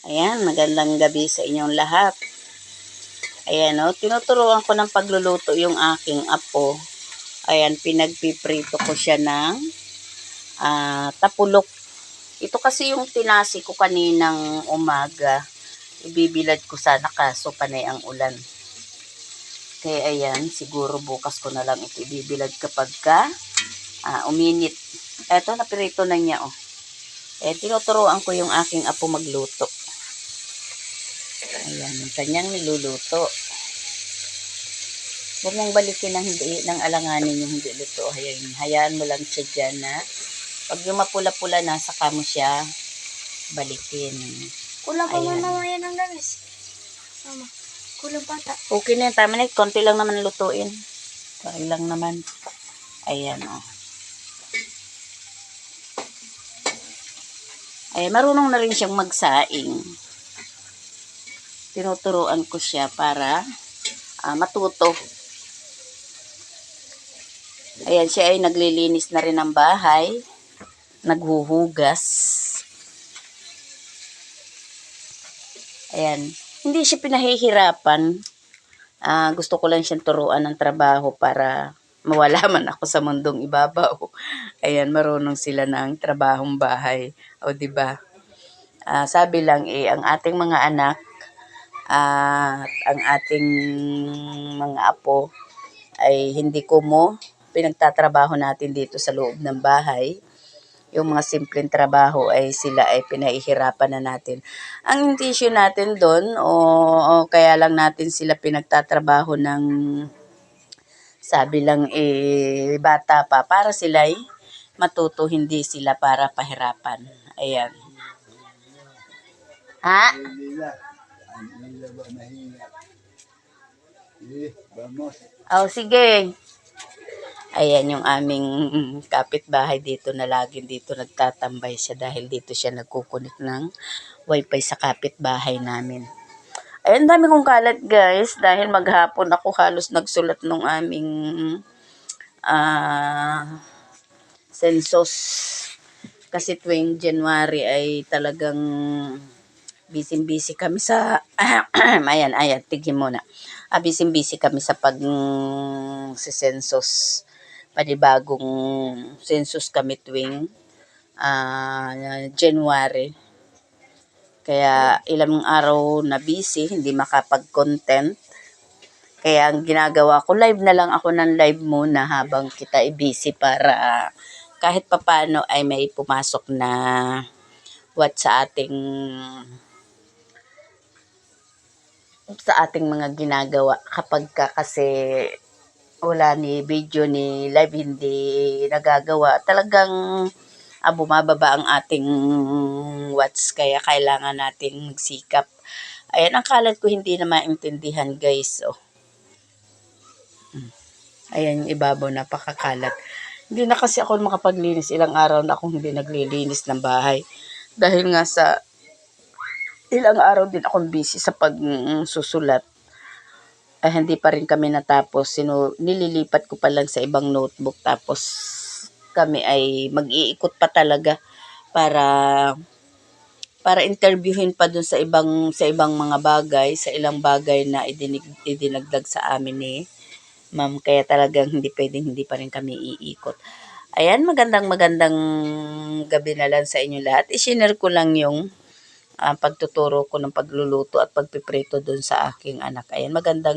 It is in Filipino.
Ayan, magandang gabi sa inyong lahat. Ayan o, tinuturuan ko ng pagluluto yung aking apo. Ayan, pinagpiprito ko siya ng ah, tapulok. Ito kasi yung tinasi ko kaninang umaga. Ibibilad ko sana kaso panay ang ulan. Kaya ayan, siguro bukas ko na lang ito ibibilad kapag ka ah, uminit. Eto, napirito na niya oh. Eh, tinuturuan ko yung aking apo magluto. Ayan, yung kanyang niluluto. Huwag mong balikin ng hindi, ng alanganin yung hindi luto. Hayaan, hayaan mo lang siya dyan na pag yung mapula-pula na, saka mo siya balikin. Kulang pa man naman yan ng gamis. Mama, kulang pa ta. Okay na yun, tama na. Konti lang naman lutuin. Konti lang naman. Ayan, oh. Ayan, marunong na rin siyang magsaing. Tinuturuan ko siya para ah, matuto. Ayan, siya ay naglilinis na rin ng bahay. Naghuhugas. Ayan. Hindi siya pinahihirapan. Ah, gusto ko lang siyang turuan ng trabaho para mawala man ako sa mundong ibabaw. Ayan, marunong sila ng trabahong bahay. O, di ba? Ah, sabi lang eh, ang ating mga anak at ang ating mga apo ay hindi ko mo pinagtatrabaho natin dito sa loob ng bahay. Yung mga simpleng trabaho ay sila ay pinahihirapan na natin. Ang intention natin doon o, o kaya lang natin sila pinagtatrabaho ng sabi lang eh bata pa para sila ay matuto hindi sila para pahirapan. Ayan. Ha? Manila. Ba mahina? Eh, vamos. Oh, sige. Ayan yung aming kapitbahay dito na laging dito nagtatambay siya dahil dito siya nagkukunik ng wifi sa kapitbahay namin. Ayan, dami kong kalat guys dahil maghapon ako halos nagsulat nung aming ah census. Kasi tuwing January ay talagang busy-busy kami sa ayan, ayan, tigil muna. Ah, busy-busy kami sa pag mm, si census. Panibagong census kami tuwing ah, January. Kaya ilang araw na busy, hindi makapag-content. Kaya ang ginagawa ko, live na lang ako ng live muna habang kita ay busy para ah, kahit papano ay may pumasok na what sa ating sa ating mga ginagawa kapag ka kasi wala ni video ni live hindi nagagawa. Talagang ah, bumababa ang ating watts kaya kailangan nating magsikap. Ayan ang kalat ko hindi na maintindihan guys oh. Ayan yung ibabaw napakakalat. Hindi na kasi ako makapaglinis. Ilang araw na akong hindi naglilinis ng bahay. Dahil nga sa ilang araw din akong busy sa pagsusulat. Ay, hindi pa rin kami natapos. Sino, nililipat ko pa lang sa ibang notebook. Tapos, kami ay mag-iikot pa talaga para para interviewin pa dun sa ibang sa ibang mga bagay, sa ilang bagay na idinig, idinagdag sa amin ni ma'am. Kaya talagang hindi pwedeng hindi pa rin kami iikot. Ayan, magandang magandang gabi na lang sa inyo lahat. I-share ko lang yung ah, pagtuturo ko ng pagluluto at pagpiprito doon sa aking anak. Ayan, magandang